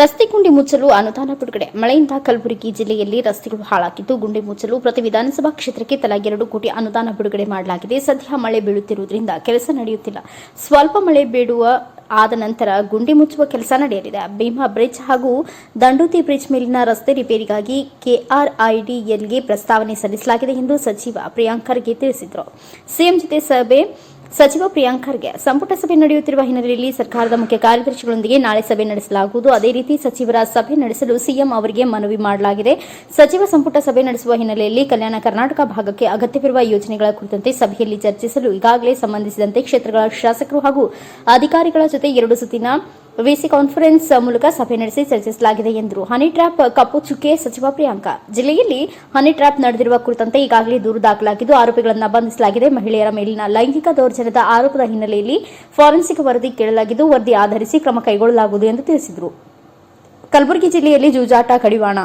ರಸ್ತೆ ಗುಂಡಿ ಮುಚ್ಚಲು ಅನುದಾನ ಬಿಡುಗಡೆ. ಮಳೆಯಿಂದ ಕಲಬುರಗಿ ಜಿಲ್ಲೆಯಲ್ಲಿ ರಸ್ತೆಗಳು ಹಾಳಾಗಿದ್ದು ಗುಂಡಿ ಮುಚ್ಚಲು ಪ್ರತಿ ವಿಧಾನಸಭಾ ಕ್ಷೇತ್ರಕ್ಕೆ ತಲಾ ಎರಡು ಕೋಟಿ ಅನುದಾನ ಬಿಡುಗಡೆ ಮಾಡಲಾಗಿದೆ. ಸದ್ಯ ಮಳೆ ಬೀಳುತ್ತಿರುವುದರಿಂದ ಕೆಲಸ ನಡೆಯುತ್ತಿಲ್ಲ. ಸ್ವಲ್ಪ ಮಳೆ ಬೀಳುವ ಆದ ನಂತರ ಗುಂಡಿ ಮುಚ್ಚುವ ಕೆಲಸ ನಡೆಯಲಿದೆ. ಭೀಮಾ ಬ್ರಿಡ್ಜ್ ಹಾಗೂ ದಂಡೋತಿ ಬ್ರಿಡ್ಜ್ ಮೇಲಿನ ರಸ್ತೆ ರಿಪೇರಿಗಾಗಿ ಕೆಆರ್ಐಡಿಎಲ್ಗೆ ಪ್ರಸ್ತಾವನೆ ಸಲ್ಲಿಸಲಾಗಿದೆ ಎಂದು ಸಚಿವ ಪ್ರಿಯಾಂಕ್ ಖರ್ಗೆ ತಿಳಿಸಿದರು. ಸಿಎಂ ಜೊತೆ ಸಭೆ ಸಚಿವ ಪ್ರಿಯಾಂಕ್ ಖರ್ಗೆ, ಸಂಪುಟ ಸಭೆ ನಡೆಯುತ್ತಿರುವ ಹಿನ್ನೆಲೆಯಲ್ಲಿ ಸರ್ಕಾರದ ಮುಖ್ಯ ಕಾರ್ಯದರ್ಶಿಗಳೊಂದಿಗೆ ನಾಳೆ ಸಭೆ ನಡೆಸಲಾಗುವುದು. ಅದೇ ರೀತಿ ಸಚಿವರ ಸಭೆ ನಡೆಸಲು ಸಿಎಂ ಅವರಿಗೆ ಮನವಿ ಮಾಡಲಾಗಿದೆ. ಸಚಿವ ಸಂಪುಟ ಸಭೆ ನಡೆಸುವ ಹಿನ್ನೆಲೆಯಲ್ಲಿ ಕಲ್ಯಾಣ ಕರ್ನಾಟಕ ಭಾಗಕ್ಕೆ ಅಗತ್ಯವಿರುವ ಯೋಜನೆಗಳ ಕುರಿತಂತೆ ಸಭೆಯಲ್ಲಿ ಚರ್ಚಿಸಲು ಈಗಾಗಲೇ ಸಂಬಂಧಿಸಿದಂತೆ ಕ್ಷೇತ್ರಗಳ ಶಾಸಕರು ಹಾಗೂ ಅಧಿಕಾರಿಗಳ ಜೊತೆ ಎರಡು ಸುತ್ತಿನ ವಿಸಿ ಕಾನ್ಫರೆನ್ಸ್ ಮೂಲಕ ಸಭೆ ನಡೆಸಿ ಚರ್ಚಿಸಲಾಗಿದೆ ಎಂದರು. ಹನಿ ಟ್ರ್ಯಾಪ್ ಕಪ್ಪು ಚುಕ್ಕೆ ಸಚಿವ ಪ್ರಿಯಾಂಕ. ಜಿಲ್ಲೆಯಲ್ಲಿ ಹನಿ ಟ್ರ್ಯಾಪ್ ನಡೆದಿರುವ ಕುರಿತಂತೆ ಈಗಾಗಲೇ ದೂರು ದಾಖಲಾಗಿದ್ದು, ಆರೋಪಿಗಳನ್ನು ಬಂಧಿಸಲಾಗಿದೆ. ಮಹಿಳೆಯರ ಮೇಲಿನ ಲೈಂಗಿಕ ದೌರ್ಜನ್ಯದ ಆರೋಪದ ಹಿನ್ನೆಲೆಯಲ್ಲಿ ಫಾರೆನ್ಸಿಕ್ ವರದಿ ಕೇಳಲಾಗಿದ್ದು, ವರದಿ ಆಧರಿಸಿ ಕ್ರಮ ಕೈಗೊಳ್ಳಲಾಗುವುದು ಎಂದು ತಿಳಿಸಿದರು. ಕಲಬುರಗಿ ಜಿಲ್ಲೆಯಲ್ಲಿ ಜೂಜಾಟ ಕಡಿವಾಣ.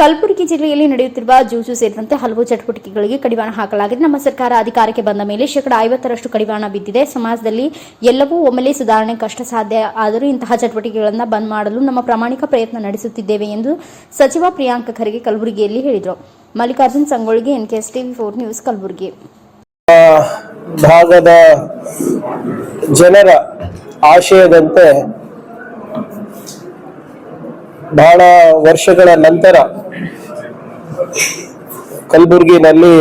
ಕಲಬುರಗಿ ಜಿಲ್ಲೆಯಲ್ಲಿ ನಡೆಯುತ್ತಿರುವ ಜೂಜು ಸೇರಿದಂತೆ ಹಲವು ಚಟುವಟಿಕೆಗಳಿಗೆ ಕಡಿವಾಣ ಹಾಕಲಾಗಿದೆ. ನಮ್ಮ ಸರ್ಕಾರ ಅಧಿಕಾರಕ್ಕೆ ಬಂದ ಮೇಲೆ ಶೇಕಡಾ ಐವತ್ತರಷ್ಟು ಕಡಿವಾಣ ಬಿದ್ದಿದೆ. ಸಮಾಜದಲ್ಲಿ ಎಲ್ಲವೂ ಒಮ್ಮೆಲೆ ಸುಧಾರಣೆ ಕಷ್ಟ ಸಾಧ್ಯ ಆದರೂ ಇಂತಹ ಚಟುವಟಿಕೆಗಳನ್ನು ಬಂದ್ ಮಾಡಲು ನಮ್ಮ ಪ್ರಾಮಾಣಿಕ ಪ್ರಯತ್ನ ನಡೆಸುತ್ತಿದ್ದೇವೆ ಎಂದು ಸಚಿವ ಪ್ರಿಯಾಂಕ ಖರ್ಗೆ ಕಲಬುರಗಿಯಲ್ಲಿ ಹೇಳಿದರು. Mallikarjun ಸಂಗೊಳ್ಳಿಗೆ NKS TV four news Kalaburagi. ಭಾಗದ ಜನರ ಆಶಯದಂತೆ ಬಹಳ ವರ್ಷಗಳ ನಂತರ ಕಲಬುರಗಿನಲ್ಲಿ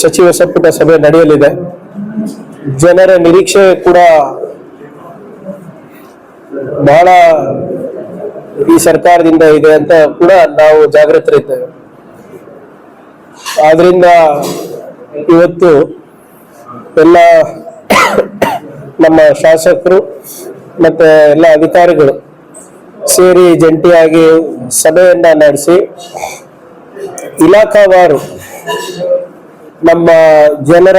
ಸಚಿವ ಸಂಪುಟ ಸಭೆ ನಡೆಯಲಿದೆ. ಜನರ ನಿರೀಕ್ಷೆ ಕೂಡ ಬಹಳ ಈ ಸರ್ಕಾರದಿಂದ ಇದೆ ಅಂತ ಕೂಡ ನಾವು ಜಾಗೃತರಿದ್ದೇವೆ. ಆದ್ರಿಂದ ಇವತ್ತು ಎಲ್ಲ ನಮ್ಮ ಶಾಸಕರು ಮತ್ತೆ ಎಲ್ಲ ಅಧಿಕಾರಿಗಳು ಸೇರಿ ಜಂಟಿಯಾಗಿ ಸಭೆಯನ್ನ ನಡೆಸಿ ಇಲಾಖಾವಾರು, ನಮ್ಮ ಜನರ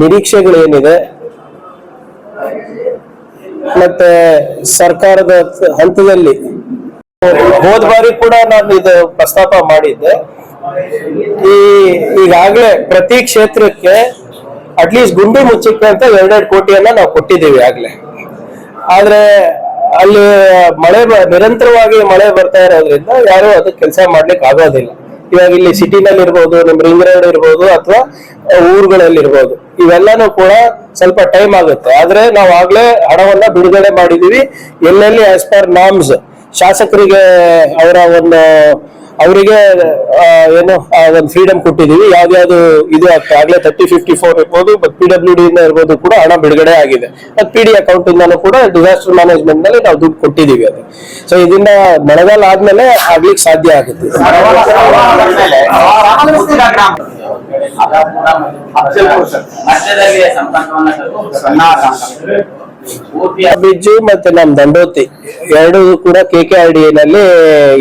ನಿರೀಕ್ಷೆಗಳೇನಿದೆ, ಮತ್ತೆ ಸರ್ಕಾರದ ಹಂತದಲ್ಲಿ ಹೋದ ಬಾರಿ ಕೂಡ ನಾನು ಇದು ಪ್ರಸ್ತಾಪ ಮಾಡಿದ್ದೆ. ಈ ಈಗಾಗಲೇ ಪ್ರತಿ ಕ್ಷೇತ್ರಕ್ಕೆ ಅಟ್ಲೀಸ್ಟ್ ಗುಂಡಿ ಮುಚ್ಚಕ್ಕೆ ಅಂತ ಎರಡೆರಡು ಕೋಟಿಯನ್ನ ನಾವು ಕೊಟ್ಟಿದ್ದೀವಿ ಆಗ್ಲೇ. ಆದ್ರೆ ಅಲ್ಲಿ ಮಳೆ ನಿರಂತರವಾಗಿ ಮಳೆ ಬರ್ತಾ ಇರೋದ್ರಿಂದ ಯಾರು ಅದಕ್ಕೆ ಕೆಲಸ ಮಾಡ್ಲಿಕ್ಕೆ ಆಗೋದಿಲ್ಲ ಇವಾಗ ಇಲ್ಲಿ ಸಿಟಿನಲ್ಲಿ ಇರ್ಬೋದು, ನಿಮ್ ರಿಂಗ್ ರೋಡ್ ಇರ್ಬೋದು ಅಥವಾ ಊರುಗಳಲ್ಲಿ ಇರ್ಬೋದು. ಇವೆಲ್ಲಾನು ಕೂಡ ಸ್ವಲ್ಪ ಟೈಮ್ ಆಗುತ್ತೆ. ಆದ್ರೆ ನಾವು ಆಗ್ಲೇ ಹಣವನ್ನ ಬಿಡುಗಡೆ ಮಾಡಿದೀವಿ. ಎಲ್ಲೆಲ್ಲಿ ಆಸ್ ಪರ್ ನಾಮ್ಸ್ ಶಾಸಕರಿಗೆ ಅವರ ಒಂದು ಅವರಿಗೆ ಏನು ಒಂದು ಫ್ರೀಡಮ್ ಕೊಟ್ಟಿದೀವಿ ಯಾವ್ದಾವ್ದು ಇದು ಆಗ್ಲೇ ತರ್ಟಿ ಫಿಫ್ಟಿ ಫೋರ್ ಇರ್ಬೋದು ಪಿ ಡಬ್ಲ್ಯೂ ಡಿ ಇಂದ ಇರ್ಬೋದು ಕೂಡ ಹಣ ಬಿಡುಗಡೆ ಆಗಿದೆ. ಮತ್ತೆ ಪಿ ಡಿ ಅಕೌಂಟ್ ಇಂದಾನು ಕೂಡ ಡಿಸಾಸ್ಟರ್ ಮ್ಯಾನೇಜ್ಮೆಂಟ್ನಲ್ಲಿ ನಾವು ದುಡ್ಡು ಕೊಟ್ಟಿದೀವಿ ಅದು. ಸೊ ಇದರಿಂದ ಮಳೆಗಾಲ ಆದ್ಮೇಲೆ ಆಗ್ಲಿಕ್ಕೆ ಸಾಧ್ಯ ಆಗುತ್ತೆ. ಬಿಜ್ಜು ಮತ್ತೆ ನಮ್ ದಂಡೋತಿ, ಎರಡು ಕೂಡ ಕೆ ಕೆ ಆರ್ ಡಿ ನಲ್ಲಿ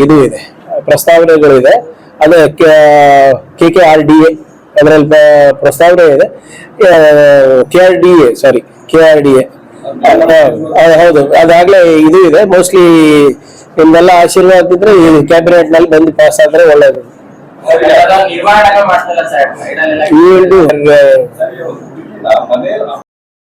ಇದು ಇದೆ. ಪ್ರಸ್ತಾವನೆಗಳಿದೆ. ಅದೇ K K R D A ಅದರಲ್ಲಿ ಪ್ರಸ್ತಾವನೆ ಇದೆ. K R D A sorry K R D A. ಹೌದು ಅದಾಗಲೇ ಇದು ಇದೆ. ಮೋಸ್ಟ್ಲಿ ನಿಮ್ದೆಲ್ಲ ಆಶೀರ್ವಾದ ಇದ್ರೆ ಈ ಕ್ಯಾಬಿನೆಟ್ನಲ್ಲಿ ಬಂದು ಪಾಸ್ ಆದ್ರೆ ಒಳ್ಳೇದು. ಈ ಒಂದು